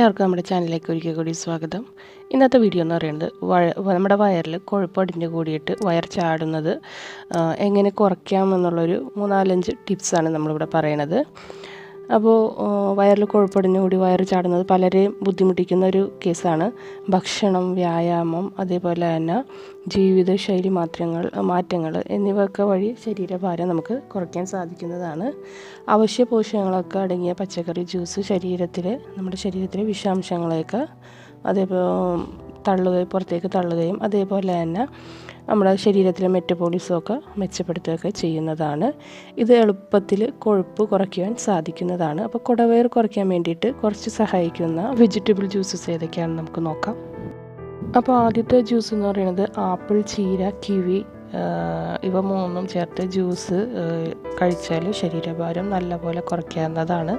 എല്ലാവർക്കും നമ്മുടെ ചാനലിലേക്ക് ഒരിക്കൽ കൂടി സ്വാഗതം. ഇന്നത്തെ വീഡിയോ എന്ന് പറയുന്നത് നമ്മുടെ വയറിൽ കൊഴുപ്പടിഞ്ഞ് കൂടിയിട്ട് വയർ ചാടുന്നത് എങ്ങനെ കുറയ്ക്കാം എന്നുള്ളൊരു മൂന്നാലഞ്ച് ടിപ്സാണ് നമ്മളിവിടെ പറയണത്. അപ്പോൾ വയറിൽ കൊഴുപ്പടിഞ്ഞ് കൂടി വയറ് ചാടുന്നത് പലരെയും ബുദ്ധിമുട്ടിക്കുന്ന ഒരു കേസാണ്. ഭക്ഷണം വ്യായാമം അതേപോലെ തന്നെ ജീവിതശൈലി മാറ്റങ്ങൾ മാറ്റങ്ങൾ എന്നിവയൊക്കെ വഴി ശരീരഭാരം നമുക്ക് കുറയ്ക്കാൻ സാധിക്കുന്നതാണ്. അവശ്യ പോഷകങ്ങളൊക്കെ അടങ്ങിയ പച്ചക്കറി ജ്യൂസ് ശരീരത്തിൽ നമ്മുടെ ശരീരത്തിലെ വിഷാംശങ്ങളെയൊക്കെ അതേപോലെ തള്ളുകയും പുറത്തേക്ക് തള്ളുകയും അതേപോലെ തന്നെ നമ്മുടെ ശരീരത്തിലെ മെറ്റബോളിസം ഒക്കെ മെച്ചപ്പെടുത്തുകയൊക്കെ ചെയ്യുന്നതാണ്. ഇത് എളുപ്പത്തിൽ കൊഴുപ്പ് കുറയ്ക്കുവാൻ സാധിക്കുന്നതാണ്. അപ്പോൾ കുടവയർ കുറയ്ക്കാൻ വേണ്ടിയിട്ട് കുറച്ച് സഹായിക്കുന്ന വെജിറ്റബിൾ ജ്യൂസസ് ഏതൊക്കെയാണെന്ന് നമുക്ക് നോക്കാം. അപ്പോൾ ആദ്യത്തെ ജ്യൂസ് എന്ന് പറയുന്നത് ആപ്പിൾ ചീര കിവി ഇവ മൂന്നും ചേർത്ത് ജ്യൂസ് കഴിച്ചാൽ ശരീരഭാരം നല്ലപോലെ കുറയ്ക്കാവുന്നതാണ്.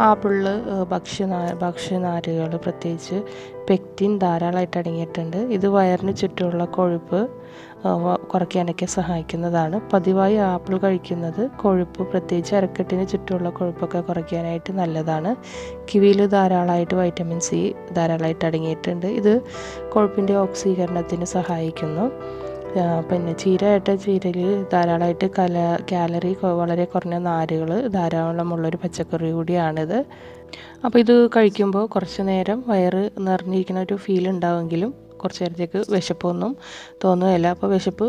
ആപ്പിളിൽ ഭക്ഷ്യനാ ഭക്ഷ്യനാരുകൾ പ്രത്യേകിച്ച് പെക്റ്റിൻ ധാരാളമായിട്ട് അടങ്ങിയിട്ടുണ്ട്. ഇത് വയറിന് ചുറ്റുമുള്ള കൊഴുപ്പ് കുറയ്ക്കാനൊക്കെ സഹായിക്കുന്നതാണ്. പതിവായി ആപ്പിൾ കഴിക്കുന്നത് കൊഴുപ്പ് പ്രത്യേകിച്ച് അരക്കെട്ടിന് ചുറ്റുമുള്ള കൊഴുപ്പൊക്കെ കുറയ്ക്കാനായിട്ട് നല്ലതാണ്. കിവിയിൽ ധാരാളമായിട്ട് വൈറ്റമിൻ സി ധാരാളമായിട്ട് അടങ്ങിയിട്ടുണ്ട്. ഇത് കൊഴുപ്പിന്റെ ഓക്സീകരണത്തിന് സഹായിക്കുന്നു. പിന്നെ ചീരയായിട്ട് ചീരയിൽ ധാരാളമായിട്ട് കല കാലറി വളരെ കുറഞ്ഞ നാരുകൾ ധാരാളമുള്ളൊരു പച്ചക്കറി കൂടിയാണിത്. അപ്പോൾ ഇത് കഴിക്കുമ്പോൾ കുറച്ച് നേരം വയറ് നിറഞ്ഞിരിക്കുന്ന ഒരു ഫീൽ ഉണ്ടാവുമെങ്കിലും കുറച്ച് നേരത്തേക്ക് വിശപ്പൊന്നും തോന്നുകയില്ല. അപ്പോൾ വിശപ്പ്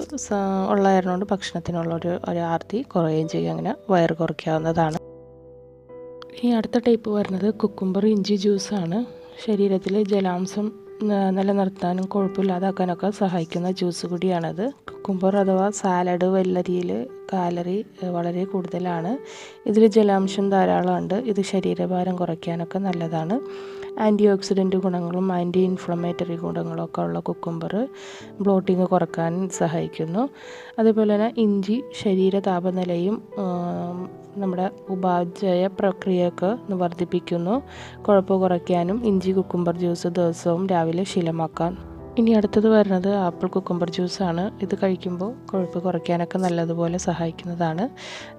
ഉള്ളതായിരുന്നുകൊണ്ട് ഭക്ഷണത്തിനുള്ളൊരു ഭക്ഷണത്തിനുള്ള ഒരു ആർത്തി കുറയുകയും ചെയ്യും. അങ്ങനെ വയറ് കുറയ്ക്കാവുന്നതാണ്. ഈ അടുത്ത ടൈപ്പ് വരുന്നത് കുക്കുംബർ ഇഞ്ചി ജ്യൂസാണ്. ശരീരത്തിൽ ജലാംശം നിലനിർത്താനും കൊഴുപ്പില്ലാതാക്കാനൊക്കെ സഹായിക്കുന്ന ജ്യൂസ് കൂടിയാണത്. കുക്കുംബർ അഥവാ സാലഡ് വെള്ളരിയിൽ കാലറി വളരെ കൂടുതലാണ്. ഇതിൽ ജലാംശം ധാരാളമുണ്ട്. ഇത് ശരീരഭാരം കുറയ്ക്കാനൊക്കെ നല്ലതാണ്. ആന്റി ഓക്സിഡന്റ് ഗുണങ്ങളും ആന്റി ഇൻഫ്ലമേറ്ററി ഗുണങ്ങളൊക്കെ ഉള്ള കുക്കുംബർ ബ്ലോട്ടിങ് കുറയ്ക്കാൻ സഹായിക്കുന്നു. അതേപോലെ തന്നെ ഇഞ്ചി ശരീര താപനിലയും നമ്മുടെ ഉപാജയ പ്രക്രിയയൊക്കെ ഒന്ന് വർദ്ധിപ്പിക്കുന്നു. കുഴപ്പ് കുറയ്ക്കാനും ഇഞ്ചി കുക്കുംബർ ജ്യൂസ് ദിവസവും രാവിലെ ശീലമാക്കാൻ. ഇനി അടുത്തത് വരുന്നത് ആപ്പിൾ കുക്കുംബർ ജ്യൂസാണ്. ഇത് കഴിക്കുമ്പോൾ കൊഴുപ്പ് കുറയ്ക്കാനൊക്കെ നല്ലതുപോലെ സഹായിക്കുന്നതാണ്.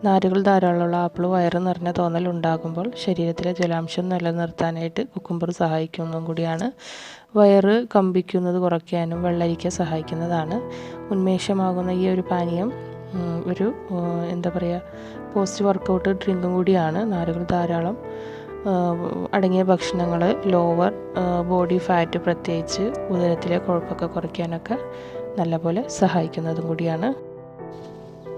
നാരുകൾ ധാരാളമുള്ള ആപ്പിൾ വയറ് നിറഞ്ഞ തോന്നൽ ഉണ്ടാകുമ്പോൾ ശരീരത്തിലെ ജലാംശം നിലനിർത്താനായിട്ട് കുക്കുംബർ സഹായിക്കുന്നതും കൂടിയാണ്. വയറ് കമ്പിക്കുന്നത് കുറയ്ക്കാനും വെള്ളരിക്ക സഹായിക്കുന്നതാണ്. ഉന്മേഷമാകുന്ന ഈ ഒരു പാനീയം ഒരു എന്താ പറയുക പോസ്റ്റ് വർക്കൗട്ട് ഡ്രിങ്കും കൂടിയാണ്. നാരുകൾ ധാരാളം. അടങ്ങിയ ഭക്ഷണങ്ങൾ ലോവർ ബോഡി ഫാറ്റ് പ്രത്യേകിച്ച് ഉദരത്തിലെ കൊഴുപ്പൊക്കെ കുറയ്ക്കാനൊക്കെ നല്ലപോലെ സഹായിക്കുന്നതും കൂടിയാണ്.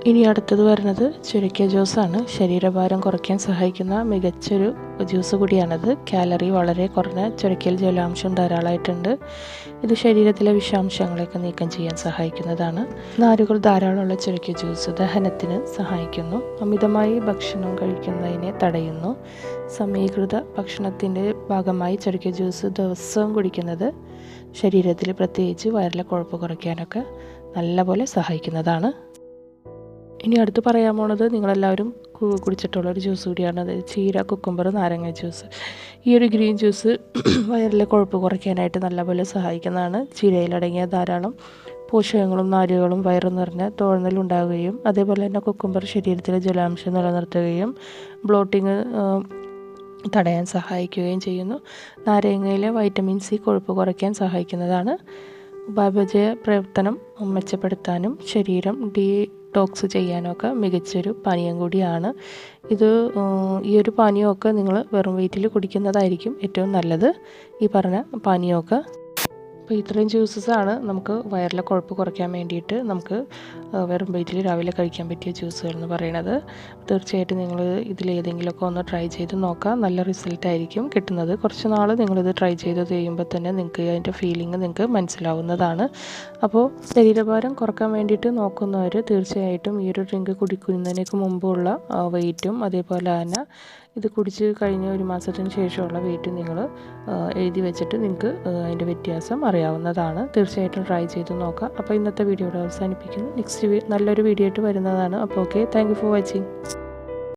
ഇനി അടുത്തത് വരുന്നത് ചുരക്കിയ ജ്യൂസാണ്. ശരീരഭാരം കുറയ്ക്കാൻ സഹായിക്കുന്ന മികച്ചൊരു ജ്യൂസ് കൂടിയാണത്. കാലറി വളരെ കുറഞ്ഞ ചുരക്കിയൽ ജലാംശം ധാരാളമായിട്ടുണ്ട്. ഇത് ശരീരത്തിലെ വിഷാംശങ്ങളെയൊക്കെ നീക്കം ചെയ്യാൻ സഹായിക്കുന്നതാണ്. നാരുകൾ ധാരാളമുള്ള ചുരക്കിയ ജ്യൂസ് ദഹനത്തിന് സഹായിക്കുന്നു. അമിതമായി ഭക്ഷണം കഴിക്കുന്നതിനെ തടയുന്നു. സമീകൃത ഭക്ഷണത്തിന്റെ ഭാഗമായി ചുരക്കിയ ജ്യൂസ് ദിവസവും കുടിക്കുന്നത് ശരീരത്തിൽ പ്രത്യേകിച്ച് വയറിലെ കൊഴുപ്പ് കുറയ്ക്കാനൊക്കെ നല്ലപോലെ സഹായിക്കുന്നതാണ്. ഇനി അടുത്ത് പറയാൻ പോണത് നിങ്ങളെല്ലാവരും കുടിച്ചിട്ടുള്ള ഒരു ജ്യൂസ് കൂടിയാണ്. അതായത് ചീര കുക്കുംബർ നാരങ്ങ ജ്യൂസ് ഈ ഒരു ഗ്രീൻ ജ്യൂസ് വയറിലെ കൊഴുപ്പ് കുറയ്ക്കാനായിട്ട് നല്ലപോലെ സഹായിക്കുന്നതാണ്. ചീരയിലടങ്ങിയ ധാരാളം പോഷകങ്ങളും നാരുകളും വയറു നിറഞ്ഞ തോന്നലുണ്ടാവുകയും അതേപോലെ തന്നെ കുക്കുംബർ ശരീരത്തിലെ ജലാംശം നിലനിർത്തുകയും ബ്ലോട്ടിങ് തടയാൻ സഹായിക്കുകയും ചെയ്യുന്നു. നാരങ്ങയിലെ വൈറ്റമിൻ സി കൊഴുപ്പ് കുറയ്ക്കാൻ സഹായിക്കുന്നതാണ്. ഉപാപചയ പ്രവർത്തനം മെച്ചപ്പെടുത്താനും ശരീരം ഡീടോക്സ് ചെയ്യാനൊക്കെ മികച്ചൊരു പാനീയം കൂടിയാണ്. ഇത് ഈ ഒരു പാനീയമൊക്കെ നിങ്ങൾ വെറും വെയിറ്റിൽ കുടിക്കുന്നതായിരിക്കും ഏറ്റവും നല്ലത്. ഈ പറഞ്ഞ പാനീയമൊക്കെ അപ്പോൾ ഇത്രയും ആണ് നമുക്ക് വയറിലെ കൊഴുപ്പ് കുറയ്ക്കാൻ വേണ്ടിയിട്ട് നമുക്ക് വെറും വീട്ടിൽ രാവിലെ കഴിക്കാൻ പറ്റിയ ജ്യൂസുകൾ എന്ന് പറയുന്നത് തീർച്ചയായിട്ടും നിങ്ങൾ ഇതിലേതെങ്കിലുമൊക്കെ ഒന്ന് ട്രൈ ചെയ്ത് നോക്കാം. നല്ല റിസൾട്ട് ആയിരിക്കും കിട്ടുന്നത്. കുറച്ച് നാൾ നിങ്ങളിത് ട്രൈ ചെയ്ത് ചെയ്യുമ്പോൾ തന്നെ നിങ്ങൾക്ക് അതിന്റെ ഫീലിംഗ് നിങ്ങൾക്ക് മനസ്സിലാവുന്നതാണ്. അപ്പോൾ ശരീരഭാരം കുറയ്ക്കാൻ വേണ്ടിയിട്ട് നോക്കുന്നവർ തീർച്ചയായിട്ടും ഈ ഒരു ഡ്രിങ്ക് കുടിക്കുന്നതിനേക്ക് മുമ്പുള്ള വെയിറ്റും അതേപോലെ തന്നെ ഇത് കുടിച്ച് കഴിഞ്ഞ ഒരു മാസത്തിന് ശേഷമുള്ള വെയിറ്റ് നിങ്ങൾ എഴുതി വെച്ചിട്ട് നിങ്ങൾക്ക് അതിന്റെ വ്യത്യാസം അറിയാവുന്നതാണ് തീർച്ചയായിട്ടും ട്രൈ ചെയ്ത് നോക്കാം. അപ്പോൾ ഇന്നത്തെ വീഡിയോ ഇവിടെ അവസാനിപ്പിക്കുന്നു. നെക്സ്റ്റ് നല്ലൊരു വീഡിയോ ആയിട്ട് വരുന്നതാണ്. അപ്പോൾ ഓക്കെ താങ്ക് ഫോർ വാച്ചിങ്